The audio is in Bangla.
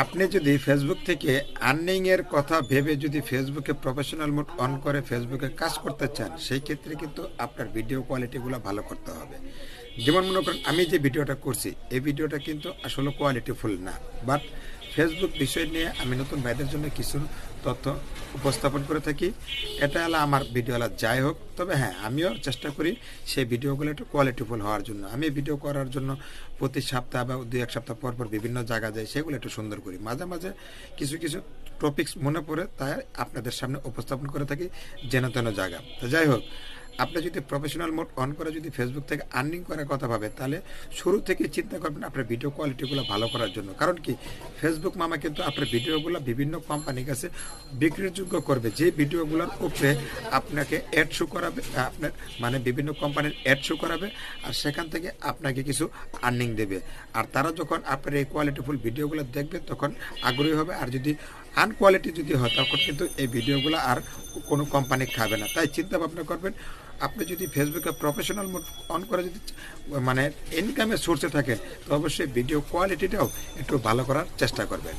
আপনি যদি ফেসবুক থেকে আর্নিং এর কথা ভেবে যদি ফেসবুকে প্রফেশনাল মোড অন করে ফেসবুকে কাজ করতে চান, সেই ক্ষেত্রে কিন্তু আপনার ভিডিও কোয়ালিটিগুলো ভালো করতে হবে। যেমন মনে করেন, আমি যে ভিডিওটা করছি, এই ভিডিওটা কিন্তু আসলে কোয়ালিটিফুল না। বাট ফেসবুক বিষয় নিয়ে আমি নতুন ভাইদের জন্য কিছু তথ্য উপস্থাপন করে থাকি। এটা হলো আমার ভিডিও হলো যাই হোক, তবে হ্যাঁ আমিও চেষ্টা করি সেই ভিডিওগুলো একটু কোয়ালিটিফুল হওয়ার জন্য। আমি ভিডিও করার জন্য প্রতি সপ্তাহ বা দুই এক সপ্তাহ পর পর বিভিন্ন জায়গা যাই, সেগুলো একটু সুন্দর করি। মাঝে মাঝে কিছু কিছু টপিকস মনে পড়ে, তাই আপনাদের সামনে উপস্থাপন করে থাকি যেন তেন জায়গা। তো যাই হোক আপনি যদি প্রফেশনাল মোড অন করে যদি ফেসবুক থেকে আর্নিং করার কথা ভাবে, তাহলে শুরু থেকে চিন্তা করবেন আপনার ভিডিও কোয়ালিটিগুলো ভালো করার জন্য। কারণ কি? ফেসবুক মামা কিন্তু আপনার ভিডিওগুলো বিভিন্ন কোম্পানির কাছে বিক্রিযোগ্য করবে। যে ভিডিওগুলোর উপরে আপনাকে অ্যাড শো করাবে, আপনার মানে বিভিন্ন কোম্পানির অ্যাড শো করাবে, আর সেখান থেকে আপনাকে কিছু আর্নিং দেবে। আর তারা যখন আপনার এই কোয়ালিটিফুল ভিডিওগুলো দেখবে, তখন আগ্রহী হবে। আর যদি আনকোয়ালিটি যদি হয়, তখন কিন্তু এই ভিডিওগুলো আর কোনো কোম্পানি খাবে না। তাই চিন্তা ভাবনা করবেন, আপনি যদি ফেসবুকে প্রফেশনাল মোড অন করে যদি মানে ইনকামের সোর্সে থাকেন, তো অবশ্যই ভিডিও কোয়ালিটিটাও একটু ভালো করার চেষ্টা করবেন।